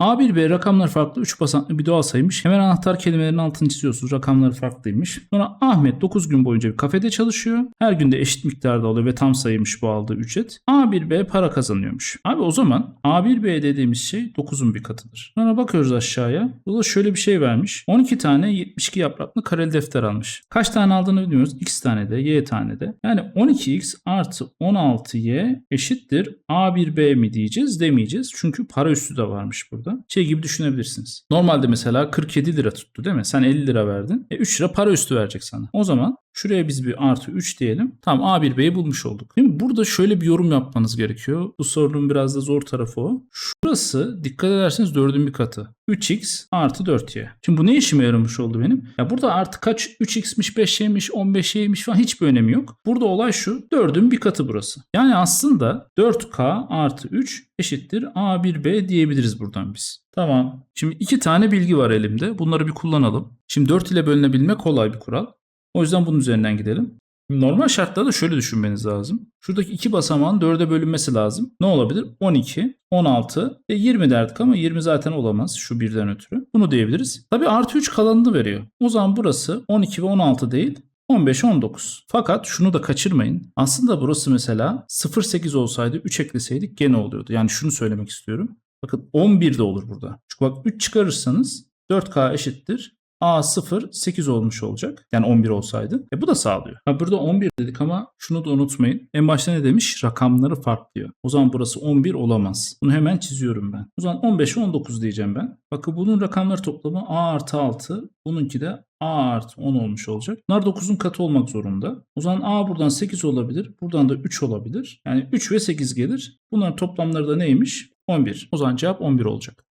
A1B rakamları farklı 3 basamaklı bir doğal sayıymış. Hemen anahtar kelimelerin altını çiziyorsunuz. Rakamları farklıymış. Sonra Ahmet 9 gün boyunca bir kafede çalışıyor. Her günde eşit miktarda alıyor ve tam sayıymış bu aldığı ücret. A1B para kazanıyormuş. Abi o zaman A1B dediğimiz şey 9'un bir katıdır. Sonra bakıyoruz aşağıya. Burada şöyle bir şey vermiş. 12 tane 72 yapraklı kareli defter almış. Kaç tane aldığını bilmiyoruz. X tane de Y tane de. Yani 12X artı 16Y eşittir A1B mi diyeceğiz demeyeceğiz. Çünkü para üstü de varmış burada. Şey gibi düşünebilirsiniz. Normalde mesela 47 lira tuttu değil mi? Sen 50 lira verdin. E 3 lira para üstü verecek sana. O zaman şuraya biz bir artı 3 diyelim. Tamam A1B'yi bulmuş olduk. Şimdi burada şöyle bir yorum yapmanız gerekiyor. Bu sorunun biraz da zor tarafı o. Şurası dikkat ederseniz 4'ün bir katı. 3x artı 4y. Şimdi bu ne işime yaramış oldu benim? Ya burada artı kaç 3x'miş 5y'miş 15y'miş falan hiçbir önemi yok. Burada olay şu 4'ün bir katı burası. Yani aslında 4k artı 3 eşittir a1b diyebiliriz buradan biz. Tamam. Şimdi iki tane bilgi var elimde. Bunları bir kullanalım. Şimdi 4 ile bölünebilme kolay bir kural. O yüzden bunun üzerinden gidelim. Normal şartlarda şöyle düşünmeniz lazım. Şuradaki iki basamağın 4'e bölünmesi lazım. Ne olabilir? 12, 16 ve 20 derdik ama 20 zaten olamaz şu birden ötürü. Bunu diyebiliriz. Tabi artı 3 kalanını veriyor. O zaman burası 12 ve 16 değil 15, 19. Fakat şunu da kaçırmayın. Aslında burası mesela 0,8 olsaydı 3 ekleseydik gene oluyordu. Yani şunu söylemek istiyorum. Bakın 11 de olur burada. Çünkü bak 3 çıkarırsanız 4K eşittir. A0 8 olmuş olacak. Yani 11 olsaydı. E bu da sağlıyor. Ha burada 11 dedik ama şunu da unutmayın. En başta ne demiş? Rakamları farklıyor. O zaman burası 11 olamaz. Bunu hemen çiziyorum ben. O zaman 15 ve 19 diyeceğim ben. Bakın bunun rakamları toplamı A artı 6. Bununki de A artı 10 olmuş olacak. Bunlar 9'un katı olmak zorunda. O zaman A buradan 8 olabilir. Buradan da 3 olabilir. Yani 3 ve 8 gelir. Bunların toplamları da neymiş? 11. O zaman cevap 11 olacak.